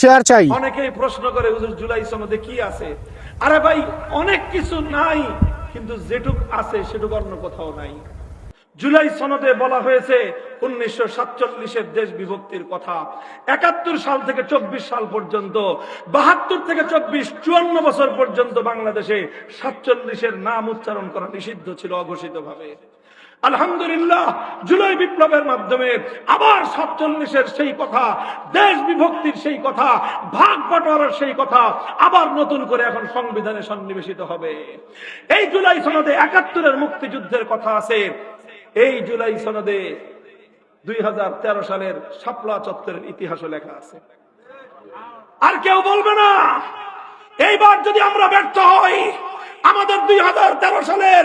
Share চাই। অনেকেই প্রশ্ন করে, হুজুর, জুলাই সনদে কি আছে? আরে ভাই, অনেক কিছু নাই, কিন্তু যেটুক আছে সেটুক অন্য কোথাও নাই। জুলাই সনদে বলা হয়েছে, উনিশশো সাতচল্লিশের দেশ বিভক্তির কথা। একাত্তর সাল থেকে চব্বিশ সাল পর্যন্ত, বাহাত্তর থেকে চব্বিশ, চুয়ান্ন বছর পর্যন্ত বাংলাদেশে সাতচল্লিশের নাম উচ্চারণ করা নিষিদ্ধ ছিল অঘোষিত ভাবে আলহামদুলিল্লাহ, জুলাই বিপ্লবের মাধ্যমে আবার সাতচল্লিশের সেই কথা, দেশ বিভক্তির সেই কথা, ভাগ বাটোয়ারার সেই কথা আবার নতুন করে এখন সংবিধানে সন্নিবেশিত হবে। এই জুলাই সনদে একাত্তরের মুক্তিযুদ্ধের কথা আছে। এই জুলাই সনদে দুই হাজার তেরো সালের শাপলা চত্বরের ইতিহাসও লেখা আছে। আর কেউ বলবে না, এইবার যদি আমরা ব্যর্থ হই, আমাদের দুই হাজার তেরো সালের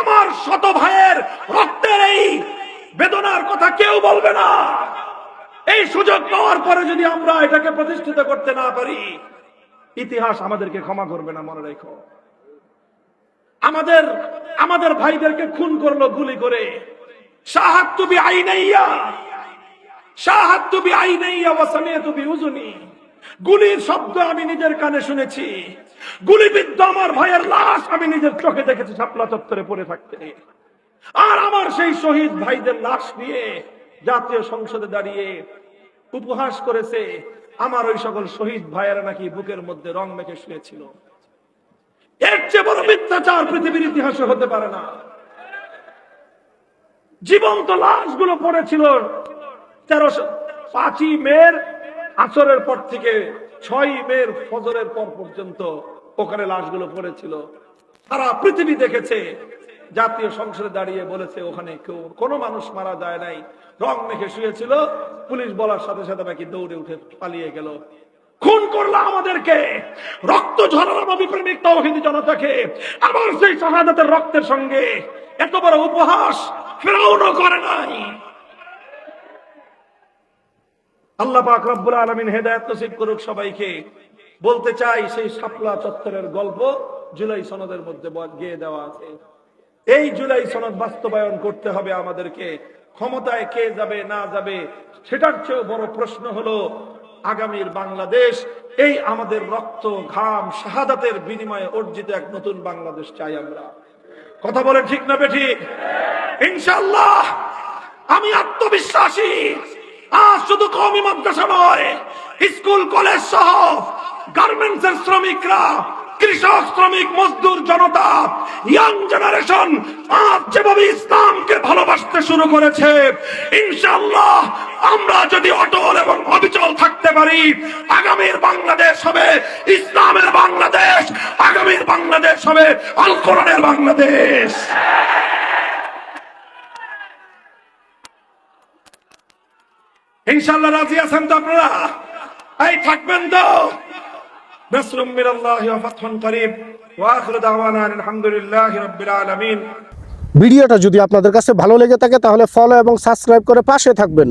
আমার শত ভাইয়ের বেদনার কথা কেউ বলবে না। এই সুযোগ পাওয়ার পরে যদি আমরা এটাকে প্রতিষ্ঠিত করতে না পারি, ইতিহাস আমাদেরকে ক্ষমা করবে না, মনে রেখো। আমাদের আমাদের ভাইদেরকে খুন করল গুলি করে। গুলির শব্দ আমি নিজের কানে শুনেছি। গুলিবিদ্ধ আমার ভাইয়ের লাশ আমি নিজের চোখে দেখেছি, শাপলা চত্বরে পড়ে থাকতে। আর আমার সেই শহীদ ভাইদের লাশ নিয়ে জাতীয় সংসদে দাঁড়িয়ে উপহাস করেছে, আমার ওই সকল শহীদ ভাইয়েরা নাকি বুকের মধ্যে রং মেখে শুয়েছিল। এর চেয়ে বড় মিথ্যাচার পৃথিবীর ইতিহাসে হতে পারে না। জীবন্ত লাশগুলো পড়েছিল তেরোশো পাঁচই মের আসরের পর থেকে ছয় মের ফজরের পর পর্যন্ত ওখানে লাশগুলো পড়েছিল। তারা পৃথিবী দেখেছে জাতীয় সংসদে দাঁড়িয়ে বলেছে, ওখানে কেউ, কোনো মানুষ মারা যায় নাই। রং মেখে শুয়েছিল। পুলিশ বলার সাথে সাথে নাকি দৌড়ে উঠে পালিয়ে গেল। খুন করল আমাদেরকে। রক্ত ঝরানো নবী প্রেমিক তৌহিদি জনতাকে। আবার সেই শাহাদাতের রক্তের সঙ্গে এত বড় উপহাস করে নাই। আল্লাহ পাক আলামিন হেদায়েত করুক সবাইকে। বলতে চাই, সেই শাপলা চত্বরের গল্প জুলাই সনদের মধ্যে গেয়ে দেওয়া আছে। এই জুলাই সনদ বাস্তবায়ন করতে হবে আমাদেরকে। ক্ষমতায় কে যাবে, না যাবে, সেটার চেয়েও বড় প্রশ্ন হলো আগামীর বাংলাদেশ। এই আমাদের রক্ত, ঘাম, শাহাদাতের বিনিময়ে অর্জিত এক নতুন বাংলাদেশ চাই আমরা। কথা বলে ঠিক না বেঠিক ইনশাল্লাহ আমি আত্মবিশ্বাসী। আজ শুধু কমি মাদ্রাসা নয়, স্কুল, কলেজ সহ গার্মেন্টস এর শ্রমিকরা কৃষক, শ্রমিক, মজদুর, জনতা ইয়াং জেনারেশন আজ যেভাবে ইসলামকে ভালোবাসতে শুরু করেছে ইনশাল্লাহ আমরা যদি অটল এবং অবিচল থাকতে পারি, আগামীর বাংলাদেশ হবে ইসলামের বাংলাদেশ, আগামীর বাংলাদেশ হবে আল কোরআনের বাংলাদেশ। ইনশাল্লাহ রাজি আছেন তো আপনারা? এই থাকবেন তো? নাসরুম মিনাল্লাহি ওয়া ফাতহুন করিব ওয়া আখিরু দাওয়ানা আলহামদুলিল্লাহি রাব্বিল আলামিন ভিডিওটা যদি আপনাদের কাছে ভালো লেগে থাকে তাহলে ফলো এবং সাবস্ক্রাইব করে পাশে থাকবেন।